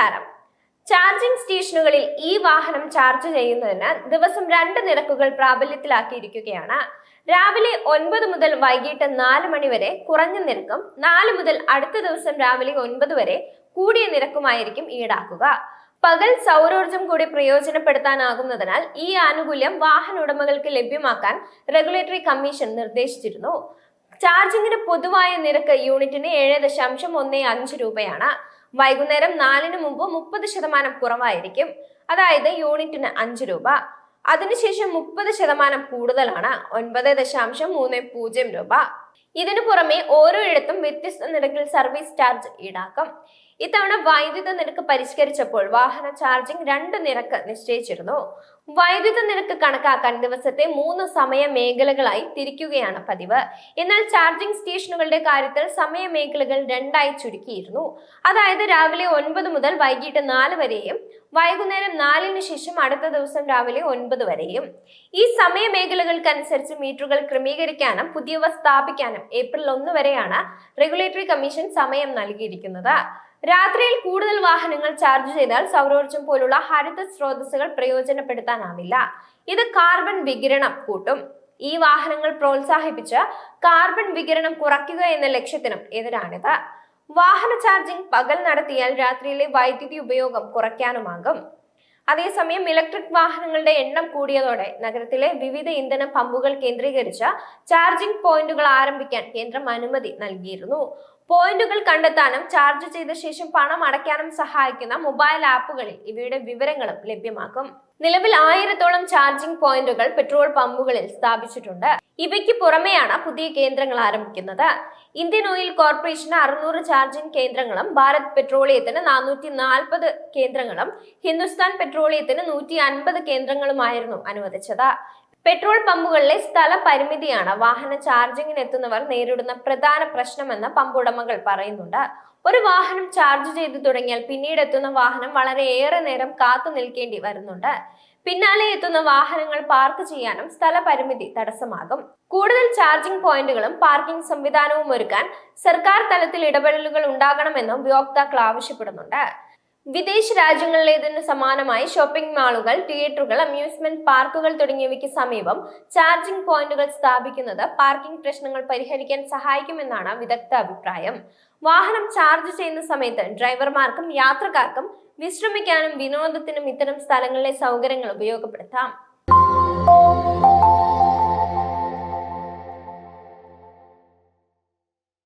നമസ്കാരം. ചാർജിംഗ് സ്റ്റേഷനുകളിൽ ഈ വാഹനം ചാർജ് ചെയ്യുന്നതിന് ദിവസം രണ്ട് നിരക്കുകൾ പ്രാബല്യത്തിലാക്കിയിരിക്കുകയാണ്. രാവിലെ ഒൻപത് മുതൽ വൈകിട്ട് നാല് മണി വരെ കുറഞ്ഞ നിരക്കും നാല് മുതൽ അടുത്ത ദിവസം രാവിലെ ഒൻപത് വരെ കൂടിയ നിരക്കുമായിരിക്കും ഈടാക്കുക. പകൽ സൗരോർജം കൂടി പ്രയോജനപ്പെടുത്താനാകുന്നതിനാൽ ഈ ആനുകൂല്യം വാഹന ഉടമകൾക്ക് ലഭ്യമാക്കാൻ റെഗുലേറ്ററി കമ്മീഷൻ നിർദ്ദേശിച്ചിരുന്നു. ചാർജിങ്ങിന് പൊതുവായ നിരക്ക് യൂണിറ്റിന് ഏഴ് ദശാംശം ഒന്ന് അഞ്ച് രൂപയാണ്. വൈകുന്നേരം നാലിന് മുമ്പ് മുപ്പത് ശതമാനം കുറവായിരിക്കും. അതായത് യൂണിറ്റിന് അഞ്ച് രൂപ. അതിനുശേഷം മുപ്പത് ശതമാനം കൂടുതലാണ്. ഒൻപത് ദശാംശം മൂന്ന് പൂജ്യം രൂപ. ഇതിനു പുറമെ ഓരോ ഇടത്തും വ്യത്യസ്ത നിരക്കിൽ സർവീസ് ചാർജ് ഈടാക്കും. ഇത്തവണ വൈദ്യുത നിരക്ക് പരിഷ്കരിച്ചപ്പോൾ വാഹന ചാർജിംഗ് രണ്ട് നിരക്ക് നിശ്ചയിച്ചിരുന്നു. വൈദ്യുത നിരക്ക് കണക്കാക്കാൻ ദിവസത്തെ മൂന്ന് സമയ മേഖലകളായി തിരിക്കുകയാണ് പതിവ്. എന്നാൽ ചാർജിംഗ് സ്റ്റേഷനുകളുടെ കാര്യത്തിൽ സമയ മേഖലകൾ രണ്ടായി ചുരുക്കിയിരുന്നു. അതായത് രാവിലെ ഒൻപത് മുതൽ വൈകിട്ട് നാല് വരെയും വൈകുന്നേരം നാലിന് ശേഷം അടുത്ത ദിവസം രാവിലെ ഒൻപത് വരെയും. ഈ സമയ മേഖലകൾക്കനുസരിച്ച് മീറ്ററുകൾ ക്രമീകരിക്കാനും പുതിയവ സ്ഥാപിക്കാനും ഏപ്രിൽ ഒന്ന് വരെയാണ് റെഗുലേറ്ററി കമ്മീഷൻ സമയം നൽകിയിരിക്കുന്നത്. രാത്രിയിൽ കൂടുതൽ വാഹനങ്ങൾ ചാർജ് ചെയ്താൽ സൗരോർജം പോലുള്ള ഹരിത സ്രോതസ്സുകൾ പ്രയോജനപ്പെടുത്താനാവില്ല. ഇത് കാർബൺ വികിരണം കൂട്ടും. ഈ വാഹനങ്ങൾ പ്രോത്സാഹിപ്പിച്ച് കാർബൺ വികിരണം കുറയ്ക്കുക എന്ന ലക്ഷ്യത്തിനും എതിരാണിത്. വാഹന ചാർജിംഗ് പകൽ നടത്തിയാൽ രാത്രിയിലെ വൈദ്യുതി ഉപയോഗം കുറയ്ക്കാനുമാകും. അതേസമയം ഇലക്ട്രിക് വാഹനങ്ങളുടെ എണ്ണം കൂടിയതോടെ നഗരത്തിലെ വിവിധ ഇന്ധന പമ്പുകൾ കേന്ദ്രീകരിച്ച് ചാർജിംഗ് പോയിന്റുകൾ ആരംഭിക്കാൻ കേന്ദ്രം അനുമതി നൽകിയിരുന്നു. പോയിന്റുകൾ കണ്ടെത്താനും ചാർജ് ചെയ്ത ശേഷം പണം അടയ്ക്കാനും സഹായിക്കുന്ന മൊബൈൽ ആപ്പുകളിൽ ഇവയുടെ വിവരങ്ങളും ലഭ്യമാക്കും. നിലവിൽ ആയിരത്തോളം ചാർജിംഗ് പോയിന്റുകൾ പെട്രോൾ പമ്പുകളിൽ സ്ഥാപിച്ചിട്ടുണ്ട്. ഇവയ്ക്ക് പുറമെയാണ് പുതിയ കേന്ദ്രങ്ങൾ ആരംഭിക്കുന്നത്. ഇന്ത്യൻ ഓയിൽ കോർപ്പറേഷന് അറുന്നൂറ് ചാർജിംഗ് കേന്ദ്രങ്ങളും ഭാരത് പെട്രോളിയത്തിന് നാനൂറ്റി നാൽപ്പത് കേന്ദ്രങ്ങളും ഹിന്ദുസ്ഥാൻ പെട്രോളിയത്തിന് നൂറ്റി അൻപത് കേന്ദ്രങ്ങളുമായിരുന്നു അനുവദിച്ചത്. പെട്രോൾ പമ്പുകളിലെ സ്ഥല പരിമിതിയാണ് വാഹന ചാർജിങ്ങിന് എത്തുന്നവർ നേരിടുന്ന പ്രധാന പ്രശ്നമെന്ന് പമ്പുടമകൾ പറയുന്നുണ്ട്. ഒരു വാഹനം ചാർജ് ചെയ്തു തുടങ്ങിയാൽ പിന്നീട് എത്തുന്ന വാഹനം വളരെ ഏറെ നേരം കാത്തു നിൽക്കേണ്ടി വരുന്നുണ്ട്. പിന്നാലെ എത്തുന്ന വാഹനങ്ങൾ പാർക്ക് ചെയ്യാനും സ്ഥല പരിമിതി തടസ്സമാകും. കൂടുതൽ ചാർജിംഗ് പോയിന്റുകളും പാർക്കിംഗ് സംവിധാനവും ഒരുക്കാൻ സർക്കാർ തലത്തിൽ ഇടപെടലുകൾ ഉണ്ടാകണമെന്നും ഉപയോക്താക്കൾ ആവശ്യപ്പെടുന്നുണ്ട്. വിദേശ രാജ്യങ്ങളിലേതിന് സമാനമായി ഷോപ്പിംഗ് മാളുകൾ തിയേറ്ററുകൾ അമ്യൂസ്മെന്റ് പാർക്കുകൾ തുടങ്ങിയവയ്ക്ക് സമീപം ചാർജിംഗ് പോയിന്റുകൾ സ്ഥാപിക്കുന്നത് പാർക്കിംഗ് പ്രശ്നങ്ങൾ പരിഹരിക്കാൻ സഹായിക്കുമെന്നാണ് വിദഗ്ധ അഭിപ്രായം. വാഹനം ചാർജ് ചെയ്യുന്ന സമയത്ത് ഡ്രൈവർമാർക്കും യാത്രക്കാർക്കും വിശ്രമിക്കാനും വിനോദത്തിനും ഇത്തരം സ്ഥലങ്ങളിലെ സൗകര്യങ്ങൾ ഉപയോഗപ്പെടുത്താം.